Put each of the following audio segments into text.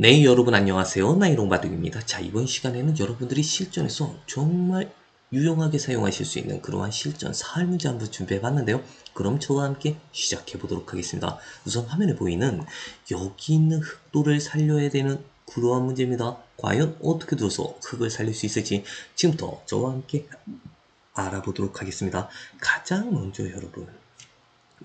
네, 여러분 안녕하세요. 나이롱바둑입니다. 자, 이번 시간에는 여러분들이 실전에서 정말 유용하게 사용하실 수 있는 그러한 실전 사활 문제 한번 준비해 봤는데요. 그럼 저와 함께 시작해 보도록 하겠습니다. 우선 화면에 보이는 여기 있는 흑도를 살려야 되는 그러한 문제입니다. 과연 어떻게 들어서 흑을 살릴 수 있을지 지금부터 저와 함께 알아보도록 하겠습니다. 가장 먼저 여러분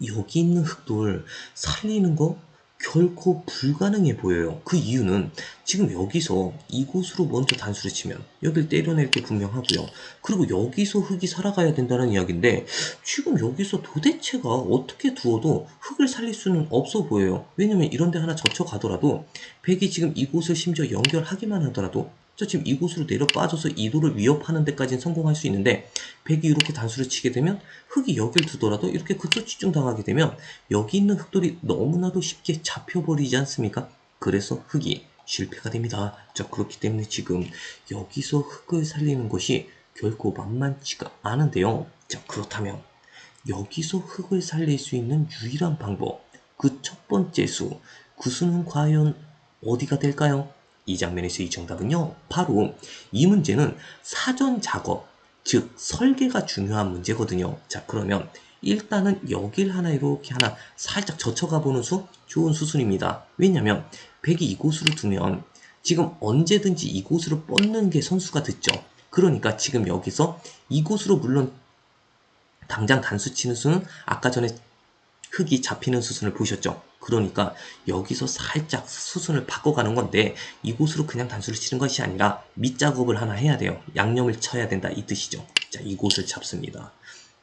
여기 있는 흑돌 살리는 거 결코 불가능해 보여요. 그 이유는 지금 여기서 이곳으로 먼저 단수를 치면 여길 때려낼 게 분명하고요. 그리고 여기서 흑이 살아가야 된다는 이야기인데 지금 여기서 도대체가 어떻게 두어도 흑을 살릴 수는 없어 보여요. 왜냐면 이런 데 하나 젖혀가더라도 백이 지금 이곳을 심지어 연결하기만 하더라도 자 지금 이곳으로 내려 빠져서 이도를 위협하는 데까지는 성공할 수 있는데 백이 이렇게 단수를 치게 되면 흑이 여길 두더라도 이렇게 극소 집중 당하게 되면 여기 있는 흑돌이 너무나도 쉽게 잡혀버리지 않습니까? 그래서 흑이 실패가 됩니다. 자 그렇기 때문에 지금 여기서 흑을 살리는 것이 결코 만만치가 않은데요. 자 그렇다면 여기서 흑을 살릴 수 있는 유일한 방법 그 첫 번째 수, 그 수는 과연 어디가 될까요? 이 장면에서 이 정답은요. 바로 이 문제는 사전 작업, 즉 설계가 중요한 문제거든요. 자 그러면 일단은 여길 하나 이렇게 하나 살짝 젖혀가 보는 수 좋은 수순입니다. 왜냐면 백이 이곳으로 두면 지금 언제든지 이곳으로 뻗는 게 선수가 듣죠. 그러니까 지금 여기서 이곳으로 물론 당장 단수 치는 수는 아까 전에 흙이 잡히는 수순을 보셨죠? 그러니까 여기서 살짝 수순을 바꿔가는 건데 이곳으로 그냥 단수를 치는 것이 아니라 밑작업을 하나 해야 돼요. 양념을 쳐야 된다 이 뜻이죠. 자 이곳을 잡습니다.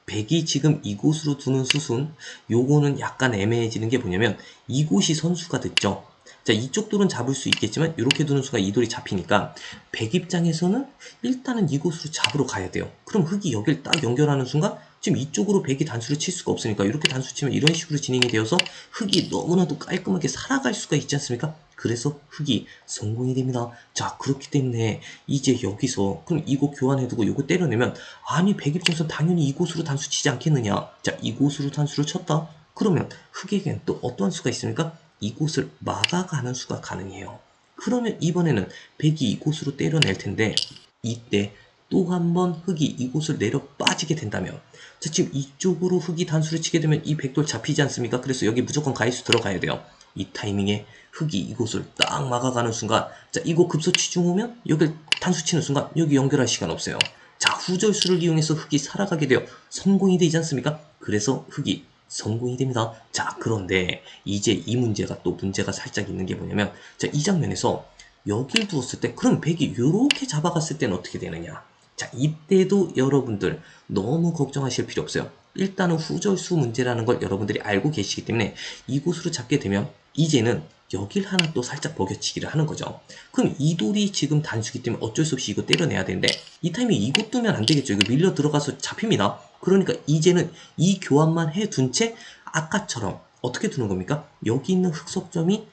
백이 지금 이곳으로 두는 수순 요거는 약간 애매해지는 게 뭐냐면 이곳이 선수가 됐죠. 자 이쪽 돌은 잡을 수 있겠지만 이렇게 두는 수가 이 돌이 잡히니까 백 입장에서는 일단은 이곳으로 잡으러 가야 돼요. 그럼 흙이 여길 딱 연결하는 순간 지금 이쪽으로 백이 단수를 칠 수가 없으니까 이렇게 단수 치면 이런 식으로 진행이 되어서 흙이 너무나도 깔끔하게 살아갈 수가 있지 않습니까? 그래서 흙이 성공이 됩니다. 자 그렇기 때문에 이제 여기서 그럼 이거 교환해두고 이거 때려내면 아니 백 입장에서 당연히 이곳으로 단수 치지 않겠느냐 자 이곳으로 단수를 쳤다 그러면 흙에겐 또 어떠한 수가 있습니까? 이곳을 막아가는 수가 가능해요. 그러면 이번에는 백이 이곳으로 때려낼 텐데 이때 또 한 번 흙이 이곳을 내려 빠지게 된다면 자 지금 이쪽으로 흙이 단수를 치게 되면 이 백돌 잡히지 않습니까? 그래서 여기 무조건 가이수 들어가야 돼요. 이 타이밍에 흙이 이곳을 딱 막아가는 순간 자 이곳 급소 치중 오면 여길 단수 치는 순간 여기 연결할 시간 없어요. 자 후절수를 이용해서 흙이 살아가게 되어 성공이 되지 않습니까? 그래서 흙이 성공이 됩니다. 자, 그런데 이제 이 문제가 또 문제가 살짝 있는 게 뭐냐면, 자, 이 장면에서 여길 두었을 때, 그럼 백이 이렇게 잡아갔을 때는 어떻게 되느냐? 자, 이때도 여러분들 너무 걱정하실 필요 없어요. 일단은 후절수 문제라는 걸 여러분들이 알고 계시기 때문에 이곳으로 잡게 되면 이제는 여길 하나 또 살짝 버겨치기를 하는 거죠. 그럼 이 돌이 지금 단수기 때문에 어쩔 수 없이 이거 때려내야 되는데 이 타이밍 이곳 두면 안 되겠죠. 이거 밀려 들어가서 잡힙니다. 그러니까 이제는 이 교환만 해둔 채 아까처럼 어떻게 두는 겁니까? 여기 있는 흑석점이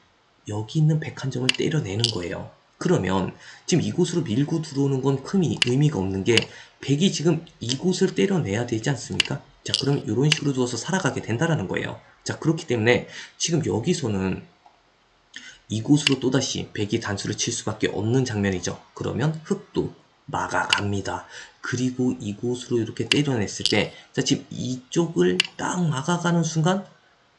여기 있는 백한점을 때려내는 거예요. 그러면 지금 이곳으로 밀고 들어오는 건 큰 의미가 없는 게 백이 지금 이곳을 때려내야 되지 않습니까? 자 그럼 이런 식으로 두어서 살아가게 된다라는 거예요. 자 그렇기 때문에 지금 여기서는 이곳으로 또다시 백이 단수를 칠 수밖에 없는 장면이죠. 그러면 흑도 막아갑니다. 그리고 이곳으로 이렇게 때려냈을 때, 자, 지금 이쪽을 딱 막아가는 순간,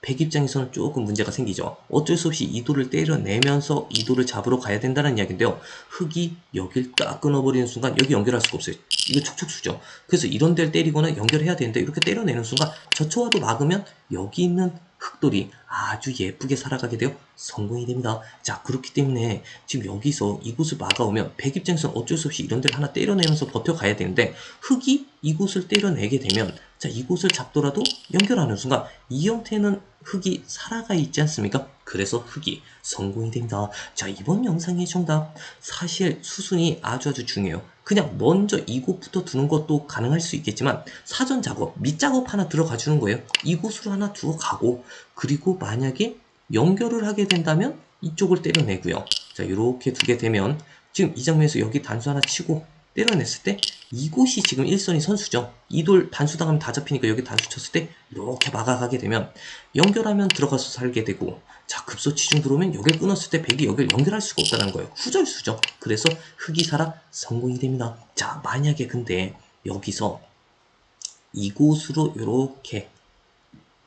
백 입장에서는 조금 문제가 생기죠. 어쩔 수 없이 이도를 때려내면서 이도를 잡으러 가야 된다는 이야기인데요. 흙이 여길 딱 끊어버리는 순간 여기 연결할 수가 없어요. 이거 촉촉수죠. 그래서 이런 데를 때리거나 연결해야 되는데 이렇게 때려내는 순간 저초와도 막으면 여기 있는 흑돌이 아주 예쁘게 살아가게 되어 성공이 됩니다. 자 그렇기 때문에 지금 여기서 이곳을 막아오면 백 입장에서는 어쩔 수 없이 이런 데를 하나 때려내면서 버텨가야 되는데 흑이 이곳을 때려내게 되면 자 이곳을 잡더라도 연결하는 순간 이 형태는 흑이 살아가 있지 않습니까? 그래서 흑이 성공이 됩니다. 자 이번 영상의 정답 사실 수순이 아주 아주 중요해요. 그냥 먼저 이곳부터 두는 것도 가능할 수 있겠지만 사전 작업, 밑작업 하나 들어가 주는 거예요. 이곳으로 하나 두어 가고 그리고 만약에 연결을 하게 된다면 이쪽을 때려내고요. 자 이렇게 두게 되면 지금 이 장면에서 여기 단수 하나 치고 때려냈을 때 이곳이 지금 일선이 선수죠. 이 돌 단수 당하면 다 잡히니까 여기 단수 쳤을 때 이렇게 막아가게 되면 연결하면 들어가서 살게 되고 자 급소 치중 들어오면 여길 끊었을 때 백이 여길 연결할 수가 없다는 거예요. 후절수죠. 그래서 흑이 살아 성공이 됩니다. 자 만약에 근데 여기서 이곳으로 이렇게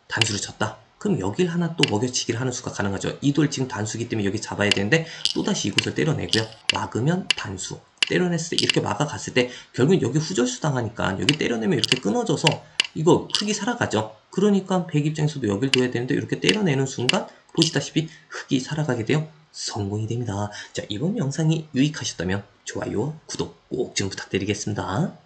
단수를 쳤다. 그럼 여길 하나 또 먹여치기를 하는 수가 가능하죠. 이 돌 지금 단수기 때문에 여기 잡아야 되는데 또다시 이곳을 때려내고요. 막으면 단수. 때려냈을 때 이렇게 막아갔을 때 결국엔 여기 후절수 당하니까 여기 때려내면 이렇게 끊어져서 이거 흙이 살아가죠. 그러니까 백 입장에서도 여길 둬야 되는데 이렇게 때려내는 순간 보시다시피 흙이 살아가게 되어 성공이 됩니다. 자 이번 영상이 유익하셨다면 좋아요, 구독 꼭 좀 부탁드리겠습니다.